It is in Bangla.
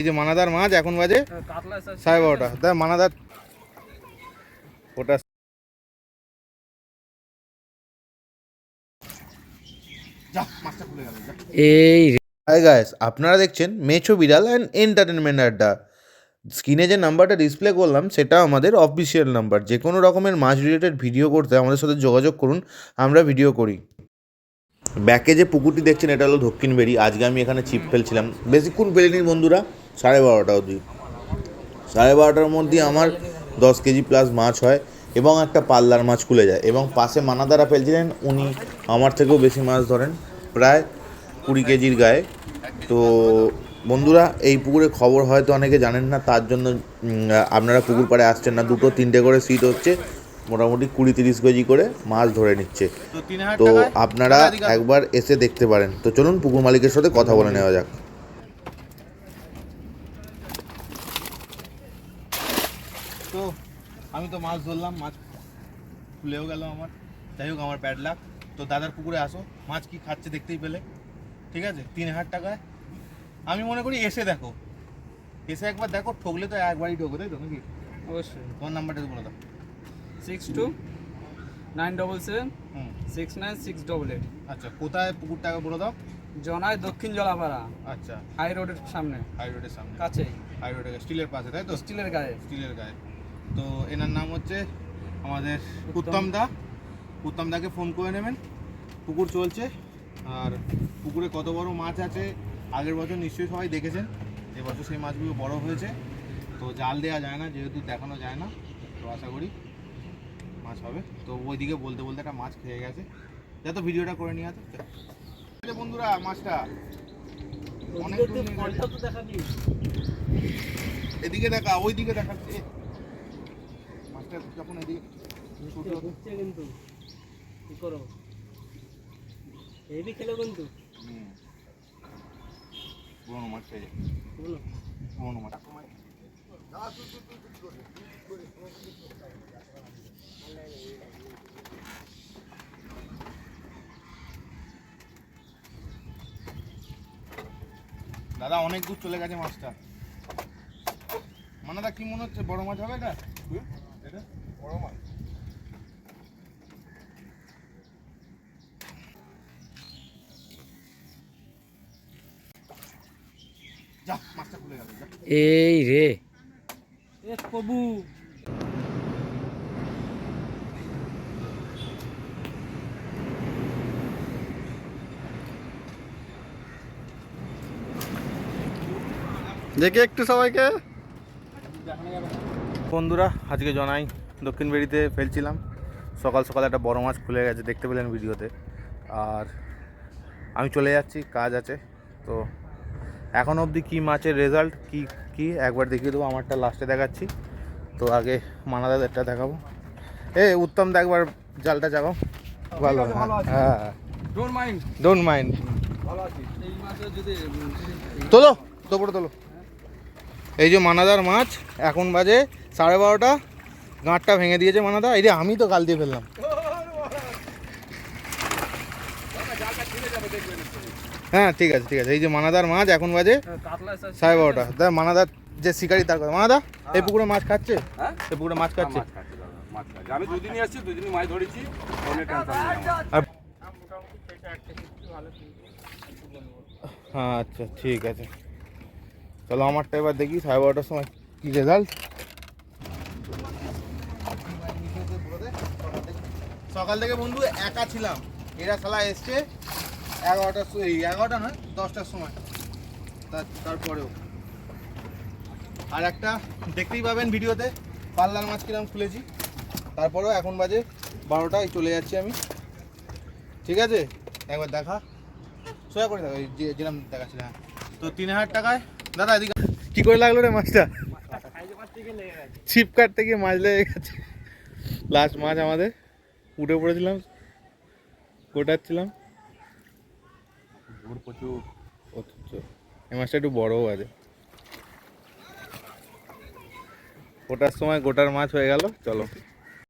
এই যে মানাদার মাছ এখন বাজে কাতলা সাড়ে বারোটা। দেখ মানাদার ওটা যা মাছটা খুলে গেল যা। এই হাই গাইস আপনারা দেখছেন মেছো বিড়াল অ্যান্ড এন্টারটেনমেন্ট আড্ডা স্ক্রিনে যে নাম্বারটা ডিসপ্লে করলাম সেটা আমাদের অফিসিয়াল নাম্বার। যে কোনো রকমের মাছ রিলেটেড ভিডিও করতে আমাদের সাথে যোগাযোগ করুন আমরা ভিডিও করি। ব্যাকে যে পুকুরটি দেখছেন এটা হলো দক্ষিণ বেরি আজকে আমি এখানে চিপ ফেলছিলাম। বেশিক্ষণ ফেলিনি বন্ধুরা? সাড়ে বারোটা অবধি। সাড়ে বারোটার মধ্যে আমার দশ কেজি প্লাস মাছ হয় এবং একটা পাল্লার মাছ খুলে যায় এবং পাশে মানাদারা ফেলছিলেন উনি আমার থেকেও বেশি মাছ ধরেন প্রায় কুড়ি কেজির গায়ে। তো বন্ধুরা এই পুকুরে খবর হয়তো অনেকে জানেন না তার জন্য আপনারা পুকুর পাড়ে আসছেন না দুটো তিনটে করে সিট হচ্ছে মোটামুটি কুড়ি তিরিশ কেজি করে মাছ ধরে নিচ্ছে। তো আপনারা একবার এসে দেখতে পারেন। তো চলুন পুকুর মালিকের সাথে কথা বলে নেওয়া যাক। আমি তো মাছ ধরলাম মাছ খুলেও গেল আমার। যাই হোক আমার ব্যাড লাক তো দাদার পুকুরে আসো মাছ কি খাচ্ছে দেখতেই পেলে। ঠিক আছে? তিন হাজার টাকায়। আমি মনে করি এসে দেখো। এসে একবার দেখো ঠকলে তো একবারই ঠকবে তাই তো নাকি? অবশ্যই। তোমার নাম্বারটা বলে দাও। Six two nine double seven hmm. Six nine six double eight আচ্ছা কোথায় পুকুরটাকে বলে দাও? জনায় দক্ষিণ জলাপাড়া। আচ্ছা। হাই রোডের সামনে। হাই রোডের সামনে। কাছেই। হাই রোডের স্টিলের পাশে তাই তো? স্টিলের গায়ে। স্টিলের গায়ে। তো এনার নাম হচ্ছে আমাদের উত্তম। দা। উত্তম দাকে ফোন করে নেবেন। পুকুর চলছে। আর পুকুরে কত বড় মাছ আছে আগের বছর নিশ্চয়ই সবাই দেখেছেন। এবছর সেই মাছগুলো বড় হয়েছে। তো জাল দেওয়া যায় না যেহেতু দেখানো যায় না। তো আশা করি মাছ হবে। তো ওইদিকে বলতে বলতে একটা মাছ খেয়ে গেছে। যা তো ভিডিওটা করে নিয়ে আসো বন্ধুরা মাছটা। অনেক এদিকে দেখা ওইদিকে দেখাচ্ছে। যখন এদিকে ছোট। হচ্ছে কিন্তু কি করো? হেভি খেলো কিন্তু। হুম। পুরোনো মাছ খেয়ে যায়। পুরোনো। মাছ দাদা অনেক দূর চলে গেছে মাছটা। মানে দা কি মনে হচ্ছে বড় মাছ হবে এটা এটা বড় মাছ যা মাছটা খুলে গেল যা এই রে। কবু। দেখে একটু সবাইকে। বন্ধুরা আজকে জনাই দক্ষিণ বেরিতে ফেলছিলাম। সকাল সকাল একটা বড় মাছ খুলে গেছে দেখতে পেলেন ভিডিওতে। আর আমি চলে যাচ্ছি কাজ আছে তো এখন অবধি কী মাছের রেজাল্ট কি কি? একবার দেখিয়ে দেবো আমারটা লাস্টে দেখাচ্ছি। তো আগে মানাদাদেরটা দেখাবো। এ উত্তম দা একবার জালটা জাগাও ভালো হ্যাঁ ডোন্ট মাইন্ড ডোন্ট মাইন্ড তোলো তোপরে তোলো। এই যে মানাদার মাছ এখন বাজে সাড়ে বারোটা। গাঁটটা ভেঙে দিয়েছে মানাদা। এই যে আমি তো কাল দিয়ে ফেললাম। হ্যাঁ ঠিক আছে ঠিক আছে। এই যে মানাদার মাছ এখন বাজে সাড়ে বারোটা। দেখ মানাদার যে শিকারি তার কথা। মানাদা এই পুকুরে মাছ খাচ্ছে? হ্যাঁ? এই পুকুরে মাছ খাচ্ছে? মাছ খাচ্ছে দাদা, মাছ খাচ্ছে। আমি দুদিনই আসছি দুদিনই মাছ ধরেছি হ্যাঁ আচ্ছা ঠিক আছে। চলো আমারটা এবার দেখি সাড়ে বারোটার সময় কি রেজাল্ট সকাল থেকে বন্ধু একা ছিলাম। এরা শালা এসছে এগারোটার সময় এই এগারোটা নয় দশটার সময়। তার তারপরেও। আর একটা দেখতেই পাবেন ভিডিওতে পাল্লার মাছ কিরম খুলেছি। তারপরেও এখন বাজে বারোটায় চলে যাচ্ছি আমি। ঠিক আছে? একবার দেখা। সোজা করে দেখো যেরকম দেখাচ্ছিল হ্যাঁ। তো তিন হাজার টাকায় দাদা এদিকে কী করে লাগল রে মাছটা? ছিপ কাটতে গিয়ে মাছ লেগে গেছে। লাস্ট মাছ আমাদের। উঠে পড়েছিলাম গোটাচ্ছিলাম প্রচুর। অথচ এই মাছটা একটু বড়ও আছে ওটার সময় গোটার মাছ হয়ে গেল চলো।